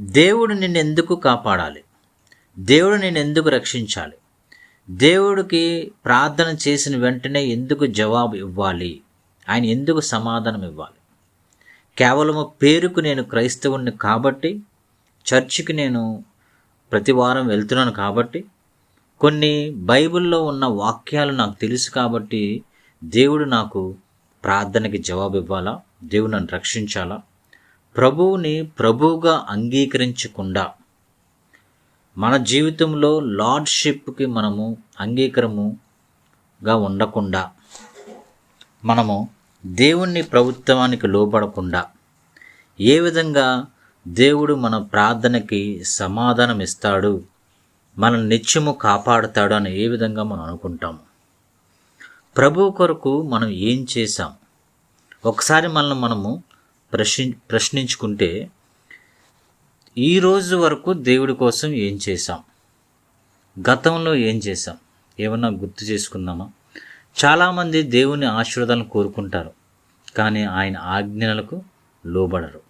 దేవుడు నిన్ను ఎందుకు కాపాడాలి? దేవుడు నిన్ను ఎందుకు రక్షించాలి? దేవుడికి ప్రార్థన చేసిన వెంటనే ఎందుకు జవాబు ఇవ్వాలి? ఆయన ఎందుకు సమాధానం ఇవ్వాలి? కేవలము పేరుకు నేను క్రైస్తవుణ్ణి కాబట్టి చర్చికి నేను ప్రతి వారం వెళ్తున్నాను కాబట్టి కొన్ని బైబిల్లో ఉన్న వాక్యాలు నాకు తెలుసు కాబట్టి దేవుడు నాకు ప్రార్థనకి జవాబు ఇవ్వాలా? దేవుడు నన్ను రక్షించాలా? ప్రభువుని ప్రభువుగా అంగీకరించకుండా మన జీవితంలో లార్డ్షిప్కి మనము అంగీకారముగా ఉండకుండా మనము దేవుణ్ణి ప్రభుత్వానికి లోబడకుండా ఏ విధంగా దేవుడు మన ప్రార్థనకి సమాధానం ఇస్తాడు మన నిత్యము కాపాడుతాడు అని ఏ విధంగా మనం అనుకుంటాము ప్రభు కొరకు మనం ఏం చేశాం? ఒకసారి మనల్ని మనము ప్రశ్ని ప్రశ్నించుకుంటే ఈ రోజు వరకు దేవుడి కోసం ఏం చేశాం? గతంలో ఏం చేశాం? ఏమన్నా గుర్తు చేసుకుందామా? చాలామంది దేవుని ఆశీర్వాదాలను కోరుకుంటారు కానీ ఆయన ఆజ్ఞలకు లోబడరు.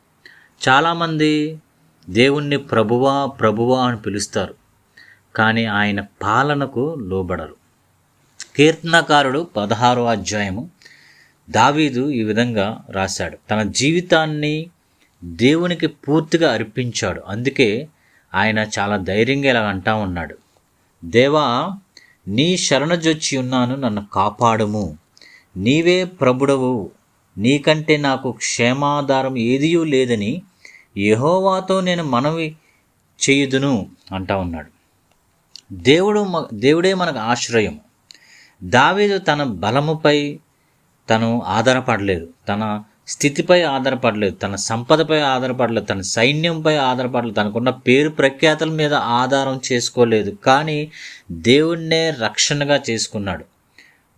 చాలామంది దేవుణ్ణి ప్రభువా ప్రభువా అని పిలుస్తారు కానీ ఆయన పాలనకు లోబడరు. కీర్తనకారుడు పదహారో అధ్యాయము దావీదు ఈ విధంగా రాశాడు. తన జీవితాన్ని దేవునికి పూర్తిగా అర్పించాడు. అందుకే ఆయన చాలా ధైర్యంగా ఇలా అంటా ఉన్నాడు. దేవా నీ శరణజొచ్చి ఉన్నాను నన్ను కాపాడుము. నీవే ప్రభుడవు. నీకంటే నాకు క్షేమాధారం ఏదియూ లేదని యహోవాతో నేను మనవి చేయుదును అంటా ఉన్నాడు. దేవుడు దేవుడే మనకు ఆశ్రయం దావీదు తన బలముపై తను ఆధారపడలేదు. తన స్థితిపై ఆధారపడలేదు. తన సంపదపై ఆధారపడలేదు. తన సైన్యంపై ఆధారపడలేదు. తనకున్న పేరు ప్రఖ్యాతల మీద ఆధారం చేసుకోలేదు. కానీ దేవుణ్ణే రక్షణగా చేసుకున్నాడు.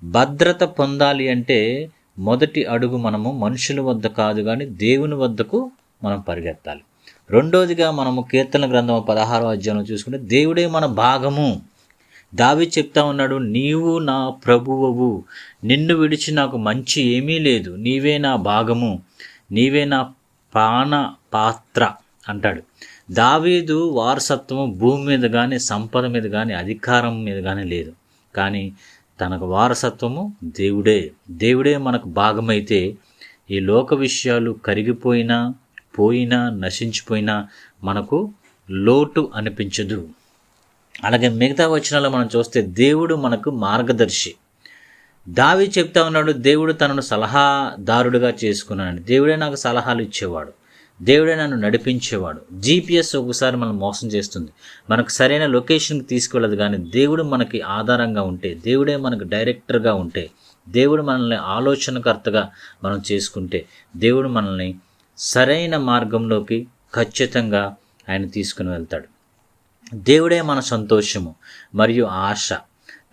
భద్రత పొందాలి అంటే మొదటి అడుగు మనము మనుషుల వద్ద కాదు కానీ దేవుని వద్దకు మనం పరిగెత్తాలి. రెండోదిగా మనము కీర్తన గ్రంథం పదహారో అధ్యాయంలో చూసుకుంటే దేవుడే మన భాగము. దావి చెప్తా ఉన్నాడు నీవు నా ప్రభువవు. నిన్ను విడిచి నాకు మంచి ఏమీ లేదు. నీవే నా భాగము. నీవే నా పాన పాత్ర అంటాడు. దావీదు వారసత్వము భూమి మీద కానీ సంపద మీద కానీ అధికారం మీద కానీ లేదు. కానీ తనకు వారసత్వము దేవుడే. దేవుడే మనకు భాగమైతే ఈ లోక విషయాలు కరిగిపోయినా పోయినా నశించిపోయినా మనకు లోటు అనిపించదు. అలాగే మిగతా వచనాల్లో మనం చూస్తే దేవుడు మనకు మార్గదర్శి. దావి చెప్తా ఉన్నాడు దేవుడు తనను సలహాదారుడుగా చేసుకున్నాడు దేవుడే నాకు సలహాలు ఇచ్చేవాడు. దేవుడే నన్ను నడిపించేవాడు. జీపీఎస్ ఒకసారి మనం మోసం చేస్తుంది. మనకు సరైన లొకేషన్కి తీసుకెళ్ళదు కానీ దేవుడు మనకి ఆధారంగా ఉంటే దేవుడే మనకు డైరెక్టర్గా ఉంటే దేవుడు మనల్ని ఆలోచనకర్తగా మనం చేసుకుంటే దేవుడు మనల్ని సరైన మార్గంలోకి ఖచ్చితంగా ఆయన తీసుకుని వెళ్తాడు. దేవుడే మన సంతోషము మరియు ఆశ.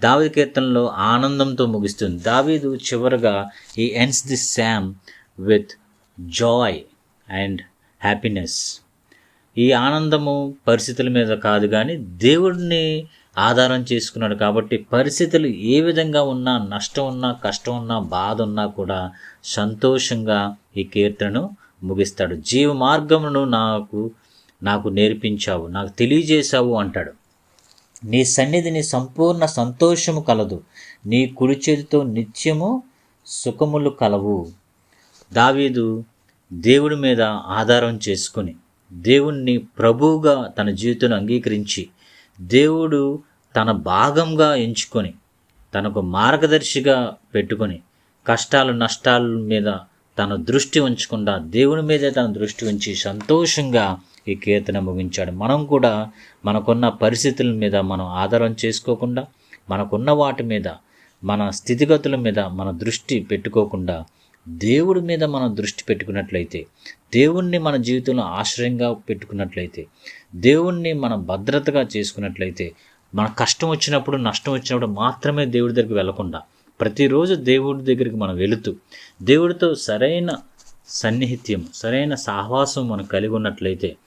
దావిద కీర్తనలో ఆనందంతో ముగిస్తుంది. దావీదు చివరగా ఈ ends the psalm with joy and happiness ఈ ఆనందము పరిస్థితుల మీద కాదు కానీ దేవుడిని ఆధారం చేసుకున్నాడు కాబట్టి పరిస్థితులు ఏ విధంగా ఉన్నా నష్టం ఉన్నా కష్టం ఉన్నా బాధ ఉన్నా కూడా సంతోషంగా ఈ కీర్తనను ముగిస్తాడు. జీవ మార్గమును నాకు నాకు నేర్పించావు నాకు తెలియజేశావు అంటాడు. నీ సన్నిధిని సంపూర్ణ సంతోషము కలదు నీ కుడి చేతితో నిత్యము సుఖములు కలవు. దావీదు దేవుడి మీద ఆధారం చేసుకుని దేవుణ్ణి ప్రభువుగా తన జీవితం అంగీకరించి దేవుడు తన భాగంగా ఎంచుకొని తనకు మార్గదర్శిగా పెట్టుకొని కష్టాలు నష్టాల మీద తన దృష్టి ఉంచకుండా దేవుని మీదే తన దృష్టి ఉంచి సంతోషంగా ఈ కీర్తన ముగించాడు. మనం కూడా మనకున్న పరిస్థితుల మీద మనం ఆధారం చేసుకోకుండా మనకున్న వాటి మీద మన స్థితిగతుల మీద మన దృష్టి పెట్టుకోకుండా దేవుడి మీద మనం దృష్టి పెట్టుకున్నట్లయితే దేవుణ్ణి మన జీవితంలో ఆశ్రయంగా పెట్టుకున్నట్లయితే దేవుణ్ణి మనం భద్రతగా చేసుకున్నట్లయితే మన కష్టం వచ్చినప్పుడు నష్టం వచ్చినప్పుడు మాత్రమే దేవుడి దగ్గరికి వెళ్ళకుండా ప్రతిరోజు దేవుడి దగ్గరికి మనం వెళుతూ దేవుడితో సరైన సన్నిహిత్యం సరైన సహవాసం మనం కలిగి ఉన్నట్లయితే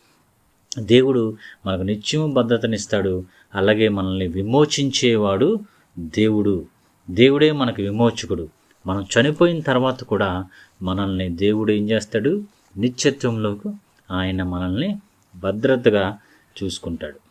దేవుడు మనకు నిత్యము భద్రతనిస్తాడు. అలాగే మనల్ని విమోచించేవాడు దేవుడు. దేవుడే మనకు విమోచకుడు. మనం చనిపోయిన తర్వాత కూడా మనల్ని దేవుడు ఏం చేస్తాడు? నిత్యత్వంలోకి ఆయన మనల్ని భద్రతగా చూసుకుంటాడు.